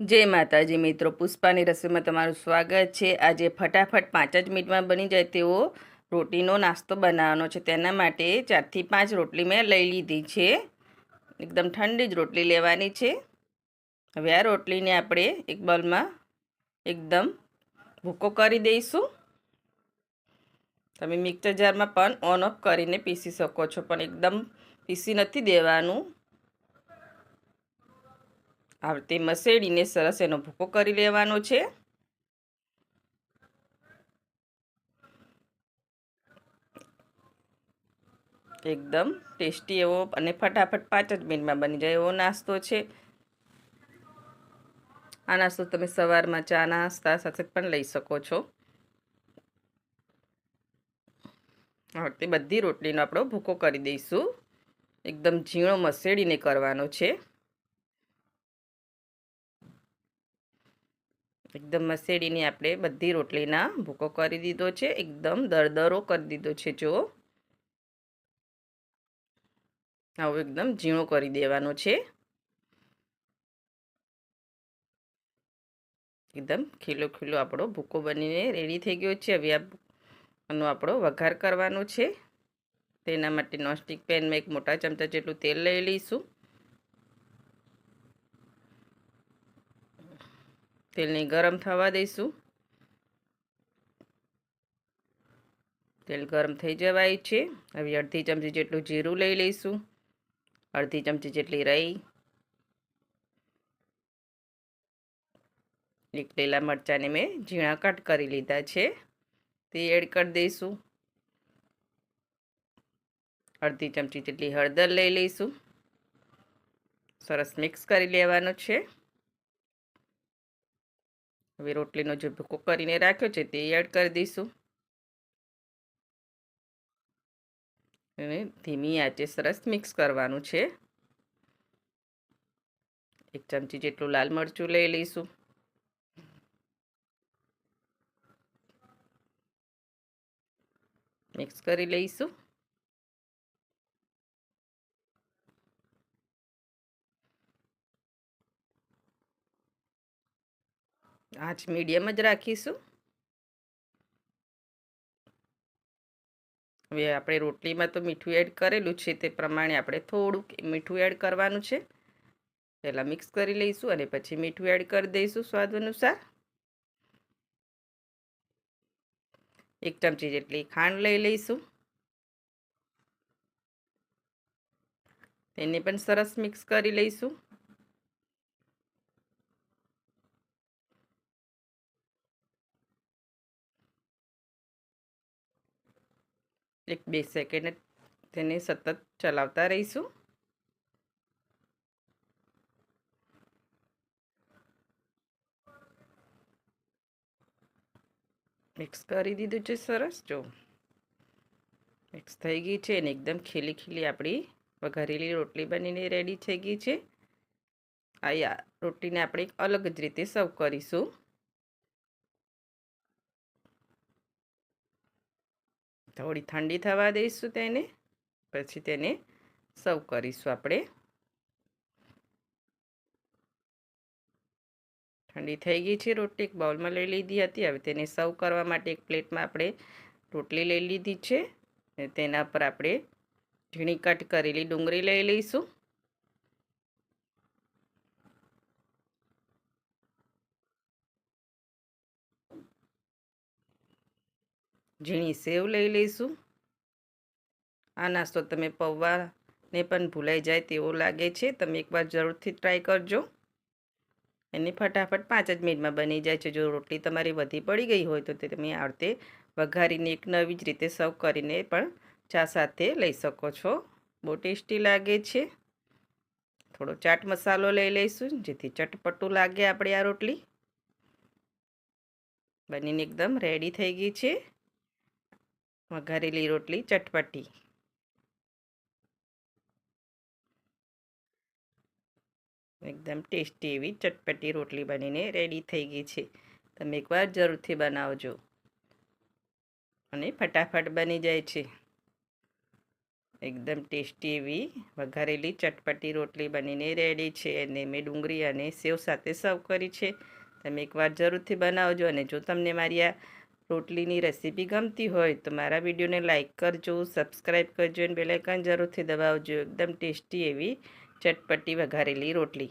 જય માતાજી મિત્રો, પુષ્પાની રસોઈમાં તમારું સ્વાગત છે. આજે ફટાફટ પાંચ જ મિનિટમાં બની જાય તેવો રોટીનો નાસ્તો બનાવવાનો છે. તેના માટે ચારથી પાંચ રોટલી મેં લઈ લીધી છે. એકદમ ઠંડી જ રોટલી લેવાની છે. હવે આ રોટલીને આપણે એક બોલમાં એકદમ ભૂકો કરી દઈશું. તમે મિક્સર જારમાં પણ ઓન ઓફ કરીને પીસી શકો છો, પણ એકદમ પીસી નથી દેવાનું. આ તે મસેડીને સરસ એનો ભૂકો કરી લેવાનો છે. એકદમ ટેસ્ટી એવો અને ફટાફટ પાંચ જ મિનિટમાં બની જાય એવો નાસ્તો છે. આ નાસ્તો તમે સવારમાં ચા નાસ્તા સાથે પણ લઈ શકો છો. તે બધી રોટલીનો આપણો ભૂકો કરી દઈશું. એકદમ ઝીણો મસેડીને કરવાનો છે. એકદમ મસેડીની આપણે બધી રોટલીના ભૂકો કરી દીધો છે. એકદમ દરદરો કરી દીધો છે, જો. આવું એકદમ ઝીણો કરી દેવાનો છે. એકદમ ખીલો ખીલો આપણો ભૂકો બનીને રેડી થઈ ગયો છે. હવે આનો આપણો વઘાર કરવાનો છે. તેના માટે નોનસ્ટિક પેનમાં એક મોટા ચમચા જેટલું તેલ લઈ લઈશું. તેલને ગરમ થવા દઈશું. તેલ ગરમ થઈ જવાય છે. હવે અડધી ચમચી જેટલું જીરું લઈ લઈશું. અડધી ચમચી જેટલી રહી એક લીલા મરચાંને મેં ઝીણા કટ કરી લીધા છે. તે એડ કરી દઈશું. અડધી ચમચી જેટલી હળદર લઈ લઈશું. સરસ મિક્સ કરી લેવાનું છે. હવે રોટલીનો જે ભૂકો કરીને રાખ્યો છે તે એડ કરી દઈશું. અને ધીમી આંચે સરસ મિક્સ કરવાનું છે. એક ચમચી જેટલું લાલ મરચું લઈ લઈશું. મિક્સ કરી લઈશું. આંચ મીડિયમ જ રાખીશું. હવે આપણે રોટલીમાં તો મીઠું એડ કરેલું છે, તે પ્રમાણે આપણે થોડુંક મીઠું એડ કરવાનું છે. પહેલાં મિક્સ કરી લઈશું અને પછી મીઠું એડ કરી દઈશું સ્વાદ અનુસાર. એક ચમચી જેટલી ખાંડ લઈ લઈશું. તેને પણ સરસ મિક્સ કરી લઈશું. એક બે સેકન્ડ તેને સતત ચલાવતા રહીશું. મિક્સ કરી દીધું છે સરસ. જો મિક્સ થઈ ગઈ છે અને એકદમ ખીલી ખીલી આપણી વઘારેલી રોટલી બનીને રેડી થઈ ગઈ છે. આ રોટલીને આપણે અલગ જ રીતે સર્વ કરીશું. થોડી ઠંડી થવા દઈશું તેને. પછી તેને સર્વ કરીશું આપણે. ઠંડી થઈ ગઈ છે, રોટલી એક બાઉલમાં લઈ લીધી હતી. હવે તેને સર્વ કરવા માટે એક પ્લેટમાં આપણે રોટલી લઈ લીધી છે. તેના પર આપણે ઝીણી કટ કરેલી ડુંગળી લઈ લઈશું. ઝીણી સેવ લઈ લઈશું. આ નાસ્તો તમે પૌવાને પણ ભૂલાઈ જાય તેવો લાગે છે. તમે એકવાર જરૂરથી ટ્રાય કરજો. એની ફટાફટ પાંચ જ મિનિટમાં બની જાય છે. જો રોટલી તમારી વધી પડી ગઈ હોય તો તે તમે આ રીતે વઘારીને એક નવી જ રીતે સર્વ કરીને પણ ચા સાથે લઈ શકો છો. બહુ ટેસ્ટી લાગે છે. થોડો ચાટ મસાલો લઈ લઈશું, જેથી ચટપટું લાગે આપણે આ રોટલી. બનીને એકદમ રેડી થઈ ગઈ છે. વઘારેલી રોટલી, ચટપટી. એકદમ ટેસ્ટી એવી ચટપટી રોટલી બનીને રેડી થઈ ગઈ છે. તમે એકવાર જરૂરથી બનાવજો. અને ફટાફટ બની જાય છે. એકદમ ટેસ્ટી એવી વઘારેલી ચટપટી રોટલી બનીને રેડી છે અને મેં ડુંગળી અને સેવ સાથે સર્વ કરી છે. તમે એકવાર જરૂરથી બનાવજો અને જો તમને મારી આ રોટલીની રેસીપી ગમતી હોય તો મારા વિડીયોને લાઇક કરજો, સબસ્ક્રાઈબ કરજો અને બેલાઇકન જરૂરથી દબાવજો. એકદમ ટેસ્ટી એવી ચટપટી વઘારેલી રોટલી.